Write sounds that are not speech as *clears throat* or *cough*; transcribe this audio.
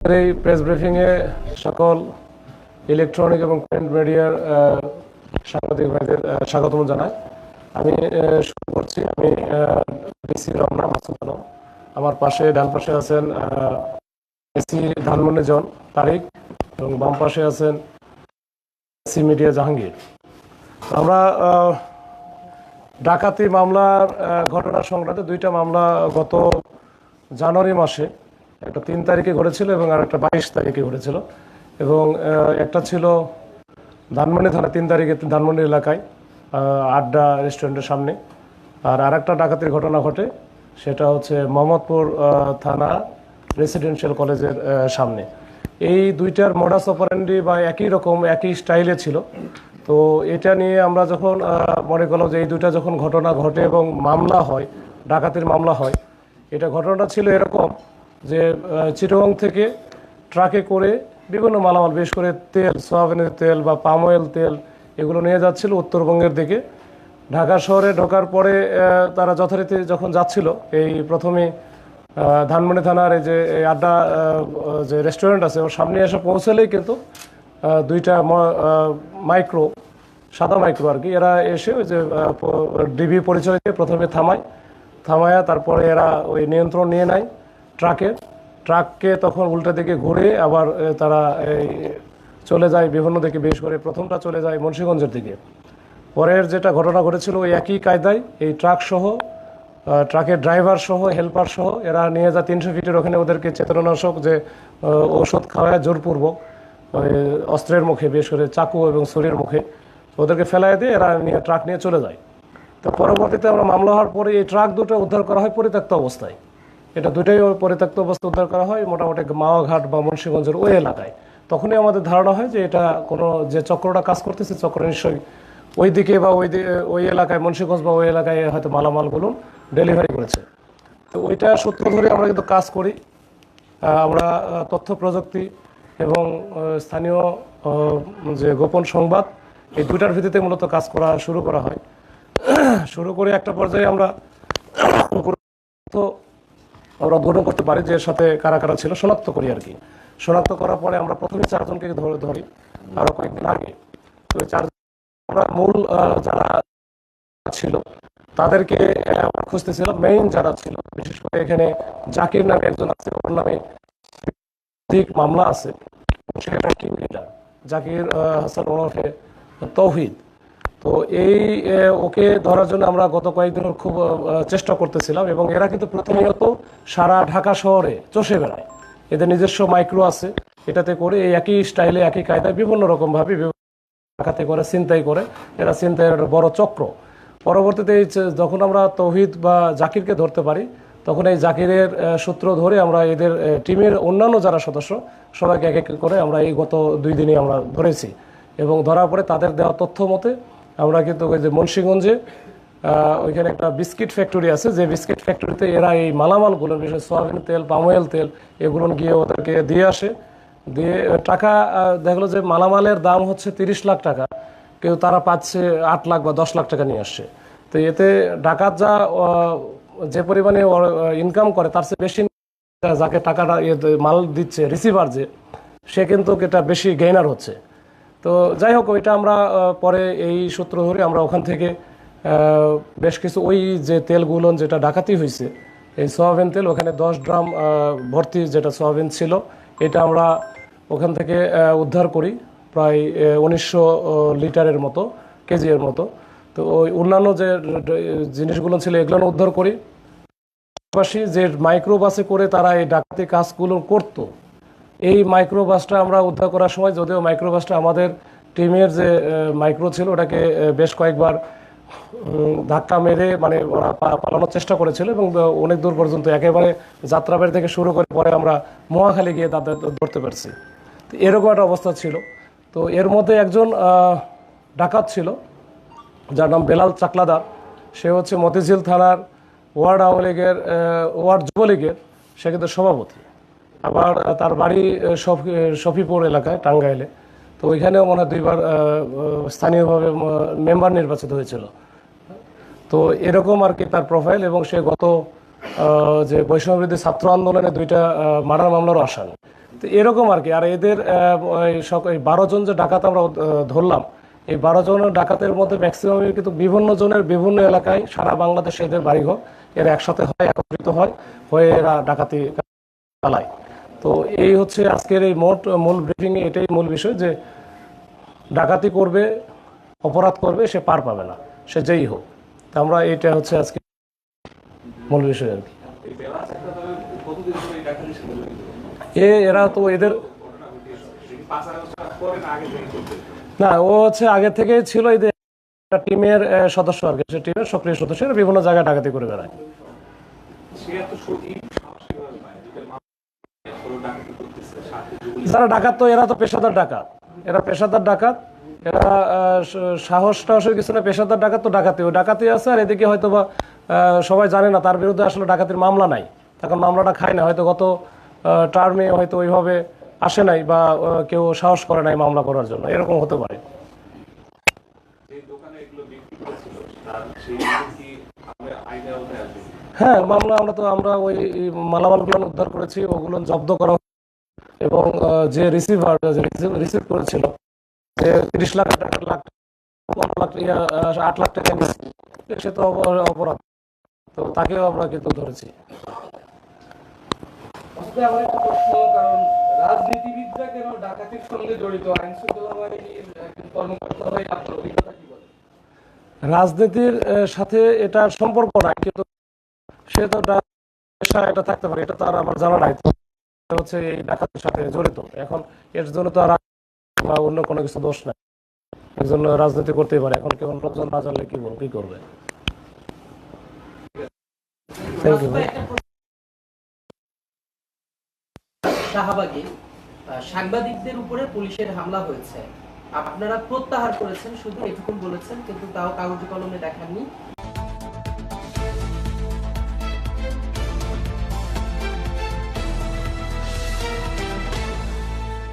এই প্রেস ব্রিফিংয়ে সকল ইলেকট্রনিক এবং প্রিন্ট মিডিয়ার সাংবাদিক ভাইদের স্বাগতম জানাই। আমি শুরু করছি। আমি ডিসি রমনা মাসুদ আলম। আমার পাশে, ডান পাশে আছেন এসি ধানমন্ডি জন তারিক এবং বাম পাশে আছেন এসি মিডিয়া জাহাঙ্গীর। আমরা ডাকাতি মামলার ঘটনা সংক্রান্ত দুইটা মামলা গত জানুয়ারি মাসে একটা তিন তারিখে ঘটেছিল এবং আর একটা বাইশ তারিখে ঘটেছিল। এবং একটা ছিল ধানমন্ডি থানা, তিন তারিখে ধানমন্ডি এলাকায় আড্ডা রেস্টুরেন্টের সামনে। আর আরেকটা ডাকাতির ঘটনা ঘটে, সেটা হচ্ছে মোহাম্মদপুর থানা রেসিডেন্সিয়াল কলেজের সামনে। এই দুইটার মডাস অপারেন্ডি বা একই রকম, একই স্টাইলে ছিল। তো এটা নিয়ে আমরা যখন মনে করলাম যে এই দুইটা যখন ঘটনা ঘটে এবং মামলা হয়, ডাকাতির মামলা হয়, এটা ঘটনাটা ছিল এরকম যে চিটাগং থেকে ট্রাকে করে বিভিন্ন মালামাল, বিশেষ করে তেল, সোয়াবিনের তেল বা পাম অয়েল তেল এগুলো নিয়ে যাচ্ছিল উত্তরবঙ্গের দিকে। ঢাকা শহরে ঢোকার পরে তারা যথারীতি যখন যাচ্ছিল, এই প্রথমে ধানমন্ডি থানার এই যে আড্ডা যে রেস্টুরেন্ট আছে, ওর সামনে এসে পৌঁছলেই কিন্তু দুইটা মাইক্রো, সাদা মাইক্রো আর কি, এরা এসে ওই যে ডিবি পরিচয় দিয়ে প্রথমে থামায়। থামায়া তারপরে এরা ওই নিয়ন্ত্রণ নিয়ে নেয়। ট্রাকের ট্রাককে তখন উল্টা দিকে ঘুরে আবার তারা এই চলে যায় বিভিন্ন দিকে বেশ করে প্রথমটা চলে যায় মুন্সিগঞ্জের দিকে। পরের যেটা ঘটনা ঘটেছিল ওই একই কায়দায়, এই ট্রাক সহ ট্রাকের ড্রাইভার সহ, হেল্পার সহ, এরা নিয়ে যায় তিনশো ফিটের ওখানে ওদেরকে চেতনানাশক যে ওষুধ খাওয়ায় জোরপূর্বক অস্ত্রের মুখে, বিশেষ করে চাকু এবং ছুরির মুখে, ওদেরকে ফেলায় দিয়ে এরা নিয়ে, ট্রাক নিয়ে চলে যায়। তো পরবর্তীতে আমরা মামলা হওয়ার পরে এই ট্রাক দুটো উদ্ধার করা হয় পরিত্যক্ত অবস্থায়। এটা দুটোই পরিত্যক্ত অবস্থায় উদ্ধার করা হয়, মোটামুটি মাওয়াঘাট বা মুন্সিগঞ্জের ওই এলাকায়। তখনই আমাদের ধারণা হয় যে এটা কোনো যে চক্রটা কাজ করতেছে, চক্র নিশ্চয়ই ওই দিকে বা ওই ওই এলাকায়, মুন্সীগঞ্জ বা ওই এলাকায় হয়তো মালামালগুলো ডেলিভারি করেছে। তো ওইটা সূত্র ধরে আমরা কিন্তু কাজ করি। আমরা তথ্য প্রযুক্তি এবং স্থানীয় যে গোপন সংবাদ, এই দুটার ভিত্তিতে মূলত কাজ করা শুরু করা হয়। *clears throat* শুরু করে একটা পর্যায়ে আমরা তথ্য আমরা উদ্ঘাটন করতে পারি যে সাথে কারা কারা ছিল, শনাক্ত করি আর কি। শনাক্ত করার পরে আমরা প্রথমে চারজনকে ধরে ধরি, আরও কয়েকদিন আগে। তো এই চার আমরা মূল যারা ছিল, তাদেরকে আমরা মেইন যারা ছিল। বিশেষ করে এখানে জাকির নামে একজন আছে, ওর নামে একাধিক মামলা আছে। লিডার জাকির হাসান ওরফে তৌহিদ। তো এই ওকে ধরার জন্য আমরা গত কয়েকদিন খুব চেষ্টা করতেছিলাম এবং এরা কিন্তু প্রতিনিয়ত সারা ঢাকা শহরে চষে বেড়ায়। এদের নিজস্ব মাইক্রো আছে। এটাতে করে এই একই স্টাইলে, একই কায়দায় বিভিন্ন রকমভাবে ডাকাতি করে চিন্তাই করে। এরা চিন্তায়ের বড় চক্র। পরবর্তীতে যখন আমরা তৌহিদ বা জাকিরকে ধরতে পারি, তখন এই জাকিরের সূত্র ধরে আমরা এদের টিমের অন্যান্য যারা সদস্য, সবাইকে এক এক করে আমরা এই গত দুই দিনে আমরা ধরেছি। এবং ধরার পরে তাদের দেওয়া তথ্য মতে আমরা কিন্তু ওই যে মুন্সিগঞ্জে ওইখানে একটা বিস্কিট ফ্যাক্টরি আছে। যে বিস্কিট ফ্যাক্টরিতে এরা এই মালামালগুলো, বিশেষ সয়াবিন তেল পাম অয়েল তেল, এগুলো গিয়ে ওদেরকে দিয়ে আসে। দিয়ে টাকা দেখল যে মালামালের দাম হচ্ছে তিরিশ লাখ টাকা। কিন্তু তারা পাচ্ছে আট লাখ বা দশ লাখ টাকা নিয়ে আসছে। তো এতে ডাকাত যা যে পরিমাণে ইনকাম করে, তার চেয়ে বেশি যাকে টাকাটা মাল দিচ্ছে রিসিভার যে, সে কিন্তু এটা বেশি গেইনার হচ্ছে। তো যাই হোক, ওইটা আমরা পরে এই সূত্র ধরে আমরা ওখান থেকে বেশ কিছু ওই যে তেলগুলো যেটা ডাকাতি হয়েছে এই সোয়াবিন তেল, ওখানে দশ ড্রাম ভর্তি যেটা সোয়াবিন ছিল, এটা আমরা ওখান থেকে উদ্ধার করি, প্রায় উনিশশো লিটারের মতো কেজি এর মতো। তো ওই অন্যান্য যে জিনিসগুলো ছিল, এগুলো উদ্ধার করি। পাশাপাশি যে মাইক্রোবাসে করে তারা এই ডাকাতি কাজগুলো করতো এই মাইক্রোবাসটা আমরা উদ্ধার করার সময়, যদিও মাইক্রোবাসটা আমাদের টিমের যে মাইক্রো ছিল, ওটাকে বেশ কয়েকবার ধাক্কা মেরে মানে ওরা পালানোর চেষ্টা করেছিল এবং অনেক দূর পর্যন্ত একেবারে যাত্রাবাড়ি থেকে শুরু করে পরে আমরা মহাখালী গিয়ে তাদের ধরতে পারছি। তো এরকম একটা অবস্থা ছিল। তো এর মধ্যে একজন ডাকাত ছিল, যার নাম বেলাল চাকলাদার। সে হচ্ছে মতিঝিল থানার ওয়ার্ড আওয়ামী লীগের ওয়ার্ড যুবলীগের, সে কিন্তু সভাপতি। আবার তার বাড়ি শফিপুর এলাকায়, টাঙ্গাইলে। তো ওইখানেও মনে হয় দুইবার স্থানীয়ভাবে মেম্বার নির্বাচিত হয়েছিল। তো এরকম আর কি তার প্রোফাইল এবং সে গত যে বৈষম্যবৃদ্ধি ছাত্র আন্দোলনে দুইটা মার্ডার মামলারও আসান তো এরকম আর কি। আর এদের বারো জন যে ডাকাত আমরা ধরলাম, এই বারো জনের ডাকাতের মধ্যে ম্যাক্সিমামই কিন্তু বিভিন্ন জনের বিভিন্ন এলাকায় সারা বাংলাদেশে এদের বাড়িঘর, এরা একসাথে হয়, একত্রিত হয়, হয়ে এরা ডাকাতি চালায়। তো এই হচ্ছে আজকের এই মোট, মূল ব্রিফিং এটাই মূল বিষয় যে ডাকাতি করবে, অপরাধ করবে, সে পার পাবে না, সে যেই হোক। তা আমরা এটা হচ্ছে আজকে মূল বিষয় আর কি। এ, এরা তো এদের না, ও হচ্ছে আগে থেকেই ছিল এদের টিমের সদস্য আর কি। সে টিমের সক্রিয় সদস্যরা বিভিন্ন জায়গায় ডাকাতি করে বেড়ায়। যারা ডাকাত তো, এরা তো পেশাদার ডাকাত। এরা পেশাদার ডাকাত, এরা সাহস টাহসের কিছু না, পেশাদার ডাকাত তো ডাকাতি। ওই ডাকাতি আছে আর এদিকে হয়তো বা সবাই জানে না, তার বিরুদ্ধে আসলে ডাকাতির মামলা নাই। তখন মামলাটা খায় না, হয়তো গত টার্মে হয়তো ওইভাবে আসে নাই বা কেউ সাহস করে নাই মামলা করার জন্য। এরকম হতে পারে। হ্যাঁ মামলা আমরা তো, আমরা ওই মালামালগুলো উদ্ধার করেছি, ওগুলো জব্দ করা। এবং যে রিসিভার যে রিসিভ করেছিল যে তিরিশ লাখ লাখ পনেরো লাখ আট লাখ টাকা সে তো অপরাধ। তো তাকেও আমরা কিন্তু ধরেছি। আসলে আমার একটা প্রশ্ন কারণ রাজনীতিবিদরা কেন ডাকাতির সঙ্গে জড়িত? আইন শৃঙ্খলা বাহিনীর কর্মকর্তা হয়ে আপনার অভিজ্ঞতা কি বলে রাজনীতির সাথে এটা সম্পর্ক নাই কিন্তু সে তো এটা থাকতে পারে এটা তো আর আমার জানা নাই। তো হচ্ছে এই সাথে জড়িত। এখন এর জন্য তো আর বা অন্য কোনো কিছু দোষ নাই। একজন রাজনীতি করতেই পারে। এখন কেউ না জানলে কি বল- কি করবে? শাহবাগে সাংবাদিকদের উপরে পুলিশের হামলা হয়েছে। আপনারা প্রত্যাহার করেছেন, শুধু এটুকুন বলেছেন, কিন্তু তাও কাগজে কলমে দেখাননি।